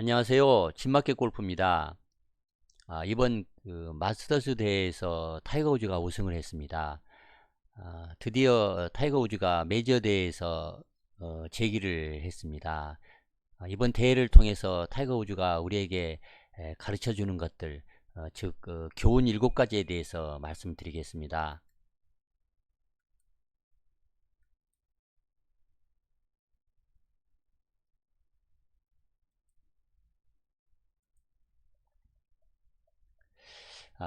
안녕하세요. 진마켓 골프입니다. 아, 이번 그 마스터스 대회에서 타이거 우즈가 우승을 했습니다. 아, 드디어 타이거 우즈가 메이저 대회에서 어, 재기를 했습니다. 아, 이번 대회를 통해서 타이거 우즈가 우리에게 에, 가르쳐 주는 것들, 어, 즉 어, 교훈 7가지에 대해서 말씀드리겠습니다.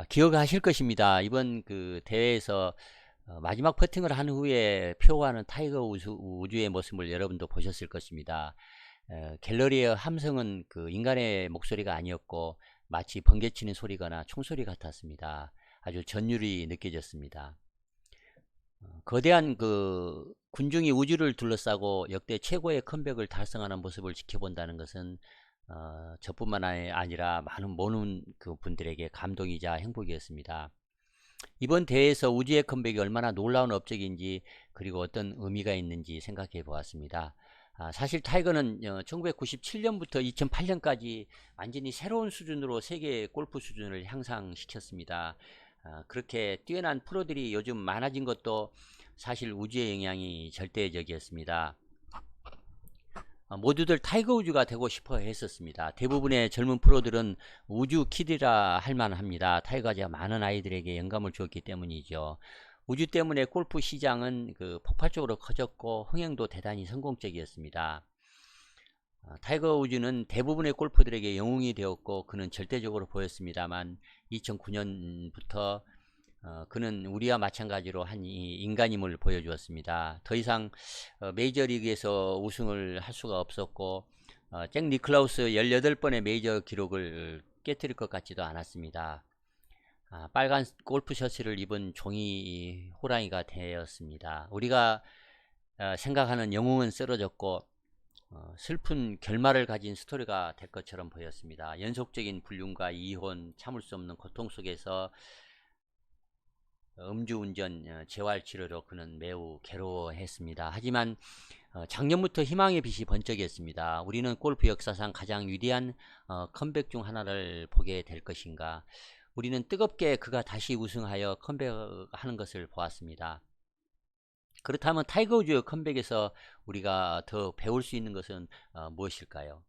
기억하실 것입니다. 이번 그 대회에서 어, 마지막 퍼팅을 한 후에 표하는 타이거 우주, 우주의 모습을 여러분도 보셨을 것입니다. 에, 갤러리의 함성은 그 인간의 목소리가 아니었고 마치 번개치는 소리거나 총소리 같았습니다. 아주 전율이 느껴졌습니다. 어, 거대한 그 군중이 우주를 둘러싸고 역대 최고의 컴백을 달성하는 모습을 지켜본다는 것은 어, 저뿐만 아니라 많은 모든 그 분들에게 감동이자 행복이었습니다. 이번 대회에서 우주의 컴백이 얼마나 놀라운 업적인지 그리고 어떤 의미가 있는지 생각해 보았습니다. 아, 사실 타이거는 1997년부터 어, 2008년까지 완전히 새로운 수준으로 세계 골프 수준을 향상시켰습니다. 아, 그렇게 뛰어난 프로들이 요즘 많아진 것도 사실 우주의 영향이 절대적이었습니다. 어, 모두들 타이거 우즈가 되고 싶어 했었습니다. 대부분의 젊은 프로들은 우주 키드라 할 만합니다. 타이거가 많은 아이들에게 영감을 주었기 때문이죠. 우주 때문에 골프 시장은 그 폭발적으로 커졌고 흥행도 대단히 성공적이었습니다. 어, 타이거 우즈는 대부분의 골프들에게 영웅이 되었고 그는 절대적으로 보였습니다만 2009년부터 어, 그는 우리와 마찬가지로 한 인간임을 보여주었습니다. 더 이상 어, 메이저리그에서 우승을 할 수가 없었고 어, 잭 니클라우스 18번의 메이저 기록을 깨뜨릴 것 같지도 않았습니다. 아, 빨간 골프 셔츠를 입은 종이 호랑이가 되었습니다. 우리가 어, 생각하는 영웅은 쓰러졌고 어, 슬픈 결말을 가진 스토리가 될 것처럼 보였습니다. 연속적인 불륜과 이혼, 참을 수 없는 고통 속에서 음주운전 어, 재활치료로 그는 매우 괴로워했습니다. 하지만 어, 작년부터 희망의 빛이 번쩍였습니다. 우리는 골프 역사상 가장 위대한 어, 컴백 중 하나를 보게 될 것인가. 우리는 뜨겁게 그가 다시 우승하여 컴백하는 것을 보았습니다. 그렇다면 타이거 우즈의 컴백에서 우리가 더 배울 수 있는 것은 무엇일까요?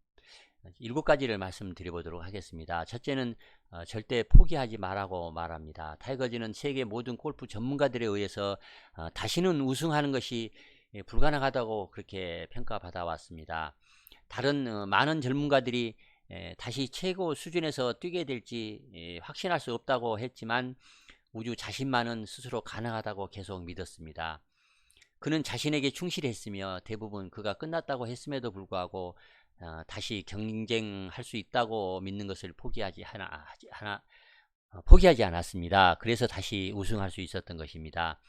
일곱 가지를 말씀드려보도록 하겠습니다. 첫째는 어, 절대 포기하지 말라고 말합니다. 타이거즈는 세계 모든 골프 전문가들에 의해서 어, 다시는 우승하는 것이 예, 불가능하다고 그렇게 평가받아 왔습니다. 다른 어, 많은 전문가들이 예, 다시 최고 수준에서 뛰게 될지 예, 확신할 수 없다고 했지만 우주 자신만은 스스로 가능하다고 계속 믿었습니다. 그는 자신에게 충실했으며 대부분 그가 끝났다고 했음에도 불구하고 어, 다시 경쟁할 수 있다고 믿는 것을 포기하지 하나, 하나 어, 포기하지 않았습니다. 그래서 다시 우승할 수 있었던 것입니다.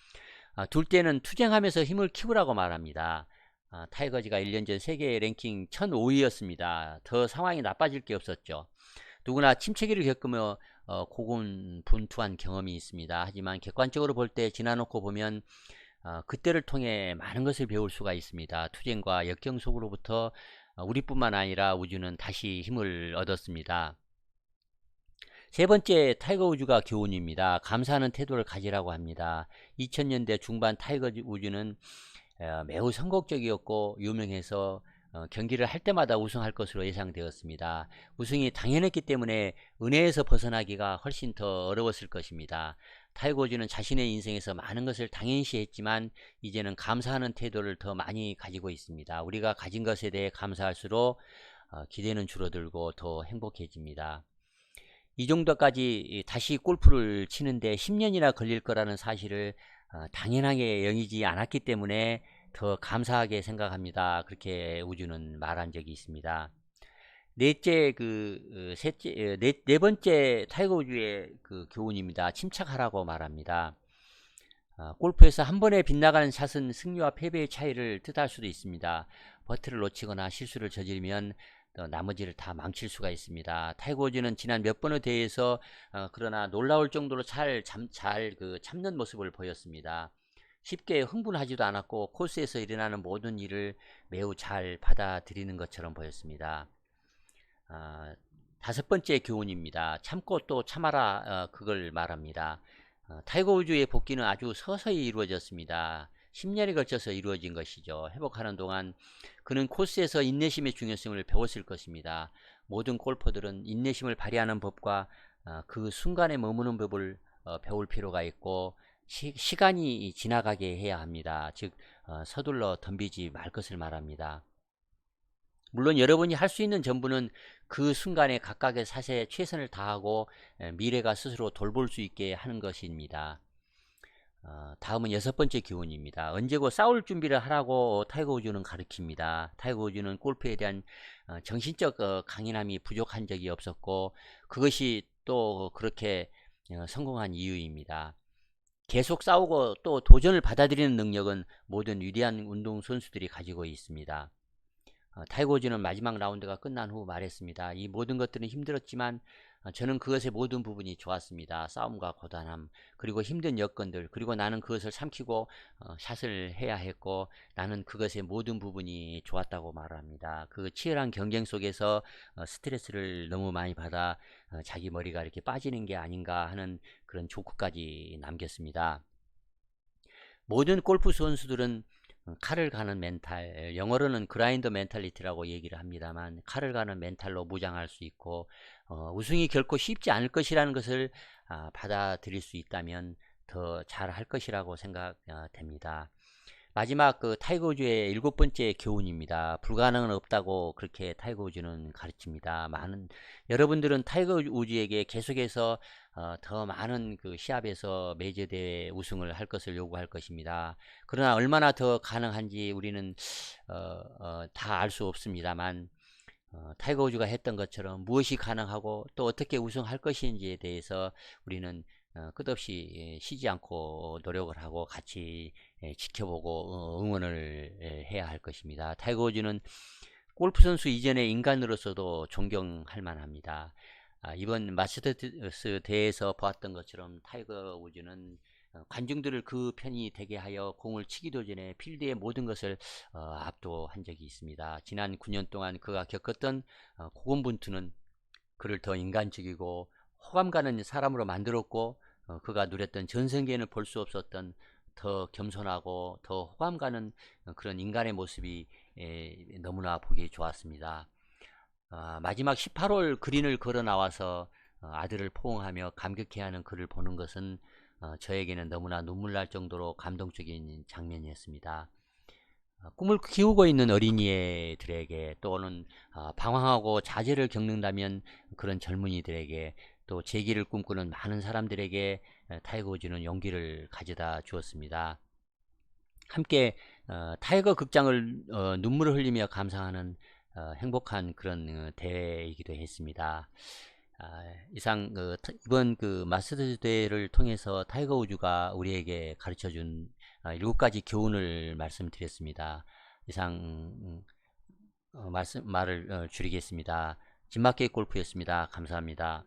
어, 둘째는 투쟁하면서 힘을 키우라고 말합니다. 어, 타이거즈가 1년 전 세계 랭킹 1005위였습니다. 더 상황이 나빠질 게 없었죠. 누구나 침체기를 겪으며 어, 고군분투한 경험이 있습니다. 하지만 객관적으로 볼 때 지나놓고 보면 어, 그때를 통해 많은 것을 배울 수가 있습니다. 투쟁과 역경 속으로부터 어, 우리뿐만 아니라 우주는 다시 힘을 얻었습니다. 세 번째 타이거 우주가 교훈입니다. 감사하는 태도를 가지라고 합니다. 2000년대 중반 타이거 우주는 어, 매우 성공적이었고 유명해서 어, 경기를 할 때마다 우승할 것으로 예상되었습니다. 우승이 당연했기 때문에 은혜에서 벗어나기가 훨씬 더 어려웠을 것입니다. 타이거즈는 자신의 인생에서 많은 것을 당연시했지만 이제는 감사하는 태도를 더 많이 가지고 있습니다. 우리가 가진 것에 대해 감사할수록 어, 기대는 줄어들고 더 행복해집니다. 이 정도까지 다시 골프를 치는데 10년이나 걸릴 거라는 사실을 어, 당연하게 여기지 않았기 때문에 더 감사하게 생각합니다. 그렇게 우주는 말한 적이 있습니다. 넷째 그 어, 셋째 어, 네, 네 번째 타이거 우주의 그 교훈입니다. 침착하라고 말합니다. 어, 골프에서 한 번에 빗나가는 샷은 승리와 패배의 차이를 뜻할 수도 있습니다. 버트를 놓치거나 실수를 저지르면 나머지를 다 망칠 수가 있습니다. 타이거 우즈는 지난 몇 번의 대회에서 어, 그러나 놀라울 정도로 잘잘그 참는 모습을 보였습니다. 쉽게 흥분하지도 않았고 코스에서 일어나는 모든 일을 매우 잘 받아들이는 것처럼 보였습니다. 아, 다섯 번째 교훈입니다. 참고 또 참아라 어, 그걸 말합니다. 어, 타이거 우즈의 복귀는 아주 서서히 이루어졌습니다. 10년에 걸쳐서 이루어진 것이죠. 회복하는 동안 그는 코스에서 인내심의 중요성을 배웠을 것입니다. 모든 골퍼들은 인내심을 발휘하는 법과 어, 그 순간에 머무는 법을 어, 배울 필요가 있고 시, 간이 지나가게 해야 합니다. 즉 어, 서둘러 덤비지 말 것을 말합니다. 물론 여러분이 할 수 있는 전부는 그 순간에 각각의 사세에 최선을 다하고 에, 미래가 스스로 돌볼 수 있게 하는 것입니다. 어, 다음은 여섯 번째 교훈입니다. 언제고 싸울 준비를 하라고 타이거 우즈는 가르칩니다. 타이거 우즈는 골프에 대한 어, 정신적 어, 강인함이 부족한 적이 없었고 그것이 또 그렇게 어, 성공한 이유입니다. 계속 싸우고 또 도전을 받아들이는 능력은 모든 위대한 운동 선수들이 가지고 있습니다. 어, 타이거 우즈는 마지막 라운드가 끝난 후 말했습니다. 이 모든 것들은 힘들었지만 어, 저는 그것의 모든 부분이 좋았습니다. 싸움과 고단함 그리고 힘든 여건들 그리고 나는 그것을 삼키고 어, 샷을 해야 했고 나는 그것의 모든 부분이 좋았다고 말합니다. 그 치열한 경쟁 속에서 어, 스트레스를 너무 많이 받아 어, 자기 머리가 이렇게 빠지는 게 아닌가 하는 그런 조크까지 남겼습니다. 모든 골프 선수들은 어, 칼을 가는 멘탈, 영어로는 그라인더 멘탈리티라고 얘기를 합니다만 칼을 가는 멘탈로 무장할 수 있고 어, 우승이 결코 쉽지 않을 것이라는 것을 아, 받아들일 수 있다면 더 잘 할 것이라고 생각됩니다. 마지막 그 타이거 우즈의 일곱 번째 교훈입니다. 불가능은 없다고 그렇게 타이거 우즈는 가르칩니다. 많은 여러분들은 타이거 우즈에게 계속해서 어, 더 많은 그 시합에서 메이저 대회 우승을 할 것을 요구할 것입니다. 그러나 얼마나 더 가능한지 우리는 어, 어, 다 알 수 없습니다만 어, 타이거 우즈가 했던 것처럼 무엇이 가능하고 또 어떻게 우승할 것인지에 대해서 우리는 어, 끝없이 예, 쉬지 않고 노력을 하고 같이 예, 지켜보고 어, 응원을 예, 해야 할 것입니다. 타이거 우즈는 골프 선수 이전의 인간으로서도 존경할 만합니다. 아, 이번 마스터스 대회에서 보았던 것처럼 타이거 우즈는 어, 관중들을 그 편이 되게 하여 공을 치기도 전에 필드의 모든 것을 어, 압도한 적이 있습니다. 지난 9년 동안 그가 겪었던 어, 고군분투는 그를 더 인간적이고 호감 가는 사람으로 만들었고 어, 그가 누렸던 전생계는 볼 수 없었던 더 겸손하고 더 호감 가는 어, 그런 인간의 모습이 에, 너무나 보기 좋았습니다. 어, 마지막 18홀 그린을 걸어 나와서 어, 아들을 포옹하며 감격해하는 그를 보는 것은 어, 저에게는 너무나 눈물 날 정도로 감동적인 장면이었습니다. 어, 꿈을 키우고 있는 어린이들에게 또는 어, 방황하고 자제를 겪는다면 그런 젊은이들에게 또 재기를 꿈꾸는 많은 사람들에게 타이거 우즈는 용기를 가져다 주었습니다. 함께 어, 타이거 극장을 어, 눈물을 흘리며 감상하는 어, 행복한 그런 대회이기도 했습니다. 아, 이상 그, 이번 그 마스터즈 대회를 통해서 타이거 우즈가 우리에게 가르쳐준 일곱 가지 교훈을 말씀드렸습니다. 이상 음, 말씀 말을 줄이겠습니다. 진마케 골프였습니다. 감사합니다.